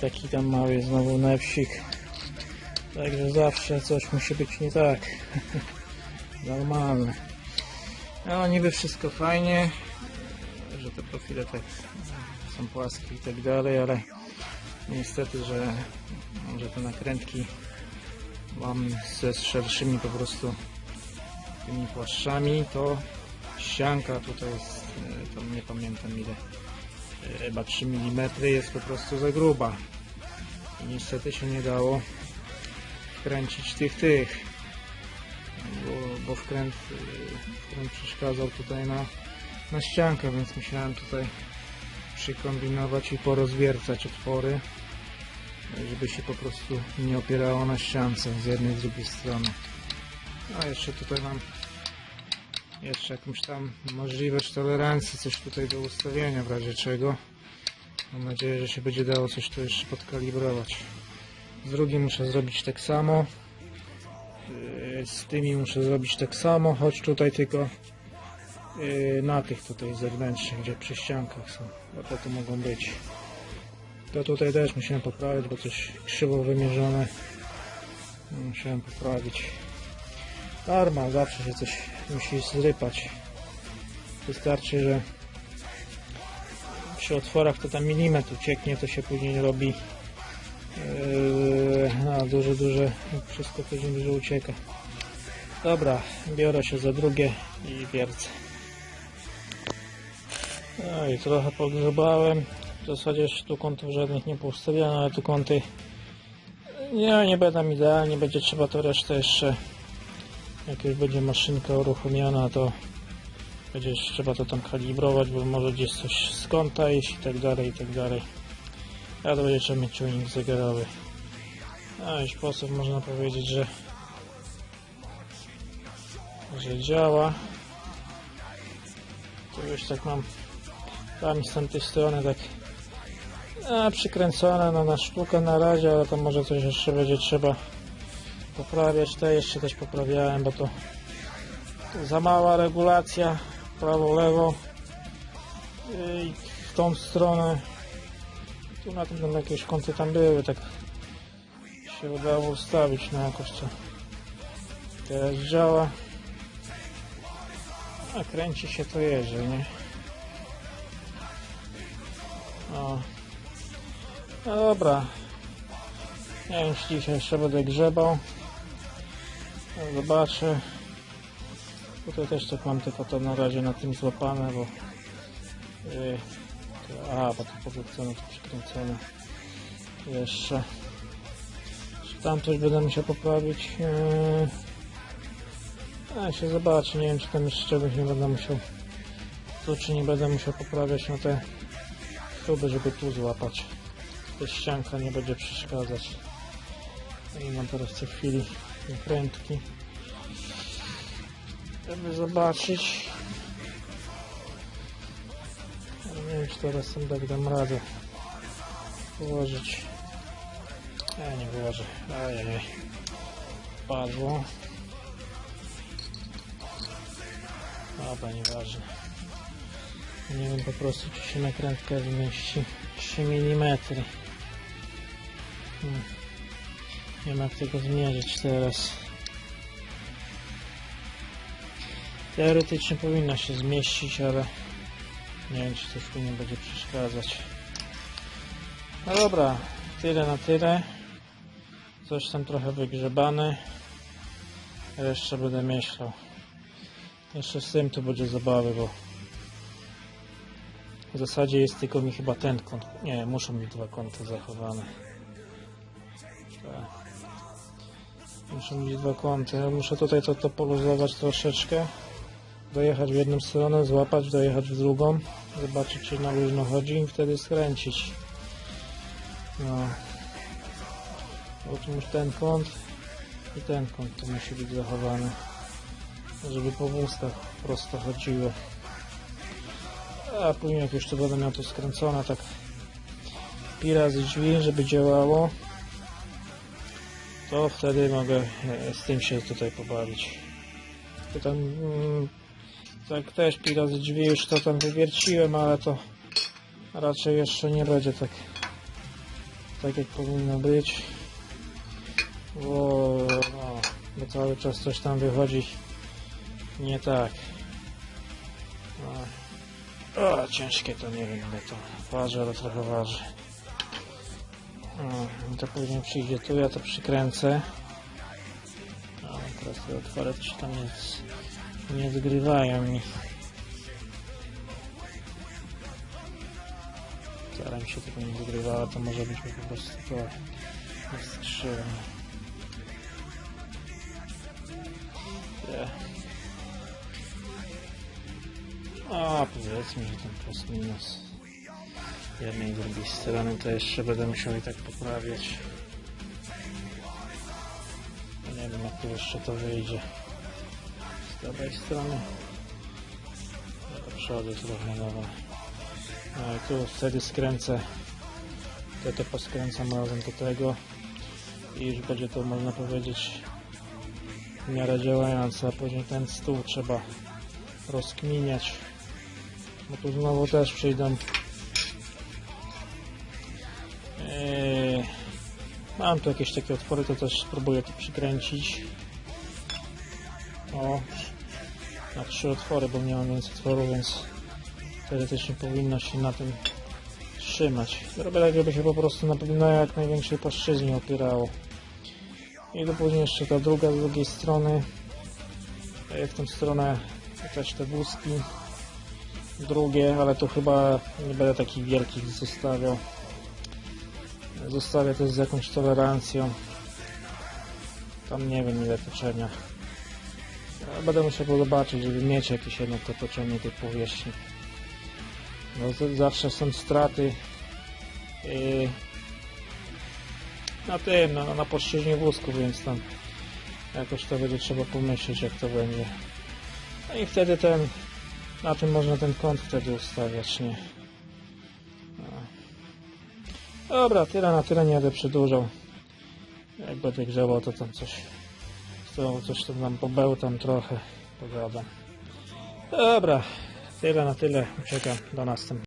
taki tam mały znowu newsik. Także zawsze coś musi być nie tak. Normalne. No niby wszystko fajnie, że te profile tak są płaskie i tak dalej, ale niestety, że, że te nakrętki mam ze szerszymi po prostu tymi płaszczami, to ścianka tutaj jest, e, to nie pamiętam ile, chyba 3 mm jest po prostu za gruba. I niestety się nie dało wkręcić tych tych, bo, bo wkręt, wkręt przeszkadzał tutaj na, na ściankę, więc musiałem tutaj przykombinować i porozwiercać otwory, żeby się po prostu nie opierało na ściance z jednej z drugiej strony. A jeszcze tutaj mam jeszcze jakąś tam możliwość tolerancji, coś tutaj do ustawienia w razie czego. Mam nadzieję, że się będzie dało coś tu jeszcze podkalibrować. Z drugim muszę zrobić tak samo. Yy, Z tymi muszę zrobić tak samo, choć tutaj tylko yy, na tych tutaj zewnętrznych, gdzie przy ściankach są. A to tu mogą być. To tutaj też musiałem poprawić, bo coś krzywo wymierzone. Musiałem poprawić. Arma, zawsze się coś musi zrypać. Wystarczy, że przy otworach to tam milimetr ucieknie, to się później robi yy, a duże, duże, wszystko później dużo ucieka. Dobra, biorę się za drugie i wiercę. No i trochę pogrzebałem. W zasadzie tu kątów żadnych nie poustawiano, ale tu kąty nie, nie będą idealnie, będzie trzeba to resztę jeszcze jak już będzie maszynka uruchomiona, to będzie trzeba to tam kalibrować, bo może gdzieś coś z kąta iść i tak dalej, i tak dalej. A to będzie trzeba mieć czujnik zegarowy. A już sposób można powiedzieć, że że działa. To już tak mam tam z tamtej strony tak a, przykręcone no, na sztukę na razie, ale to może coś jeszcze będzie trzeba poprawiać. Te jeszcze też poprawiałem, bo to, to za mała regulacja prawo, lewo i w tą stronę tu na tym jakieś kąty tam były, tak się udało ustawić na jakoś co teraz działa a kręci się to jeży, nie? O. No dobra. Wiem, czy dzisiaj jeszcze będę grzebał. Zobaczę. Tutaj też tak mam tylko to na razie na tym złapane, bo... To, a, bo to powrócone, to przykręcone. Jeszcze. Tam coś będę musiał poprawić? A się zobaczy, nie wiem czy tam jeszcze czegoś nie będę musiał tu czy nie będę musiał poprawiać na te śruby, żeby tu złapać. Ta ścianka nie będzie przeszkadzać. I mam teraz tej chwili krętki. Żeby zobaczyć. Nie wiem czy teraz sam tak dam radę położyć. Ja nie wyłożę. Ajajaj. Padło. Dobra, nieważne. Nie wiem po prostu, czy się nakrętka zmieści. 3 mm. Hmm. Nie wiem jak tego zmierzyć teraz. Teoretycznie powinna się zmieścić, ale nie wiem, czy coś tu nie będzie przeszkadzać. No dobra, tyle na tyle. Coś tam trochę wygrzebane. Jeszcze będę myślał. Jeszcze z tym to będzie zabawy, bo w zasadzie jest tylko mi chyba ten kąt. Nie, muszą mieć dwa kąty zachowane. Tak. Muszą mieć dwa kąty. Ja muszę tutaj to, to poluzować troszeczkę. Dojechać w jedną stronę, złapać, dojechać w drugą. Zobaczyć czy na luźno chodzi i wtedy skręcić. No. Już ten kąt i ten kąt to musi być zachowany żeby po wózkach prosto chodziły. A później jak już to będę miał to skręcone tak pi razy drzwi, żeby działało, to wtedy mogę e, z tym się tutaj pobawić. To tam mm, tak też pi razy drzwi już to tam wywierciłem, ale to raczej jeszcze nie będzie tak tak jak powinno być. O, no, bo cały czas coś tam wychodzi nie tak. No. O, ciężkie to nie wiem ile to waży, ale trochę waży. To później przyjdzie tu, ja to przykręcę. O, teraz te otwory też tam z- nie zgrywają mi. Staram się tego nie zgrywało, to może być mi po prostu to jest krzywe. Nie. A powiedzmy, że ten plus minus jednej i drugiej strony to jeszcze będę musiał i tak poprawiać. Nie wiem jak tu jeszcze to wyjdzie. Z dobrej strony. No do przodu trochę dobra. No i tu wtedy skręcę. To to poskręcam razem do tego. I już będzie to można powiedzieć w miarę działające, a później ten stół trzeba rozkminiać. Bo tu znowu też przyjdą Mam tu jakieś takie otwory, to też spróbuję to przykręcić. O, na trzy otwory, bo nie mam więcej otworów, więc teoretycznie powinno się na tym trzymać. Zrobię tak, żeby się po prostu na, na jak największej płaszczyźnie opierało. I to później jeszcze ta druga z drugiej strony. E, W tą stronę też te wózki. Drugie, ale tu chyba nie będę takich wielkich zostawiał. Zostawię to z jakąś tolerancją. Tam nie wiem ile toczenia. Będę musiał zobaczyć, żeby mieć jakieś jednak to toczenie tej powierzchni. No zawsze są straty na tym, na, na płaszczyźnie wózku, więc tam jakoś to będzie trzeba pomyśleć jak to będzie. No i wtedy ten, na tym można ten kąt wtedy ustawiać, nie? Dobra, tyle na tyle nie będę przedłużał. Jak będę grzebał, to tam coś, to coś tam nam pobełtam trochę, pogadam. Dobra, tyle na tyle. Czekam do następnego.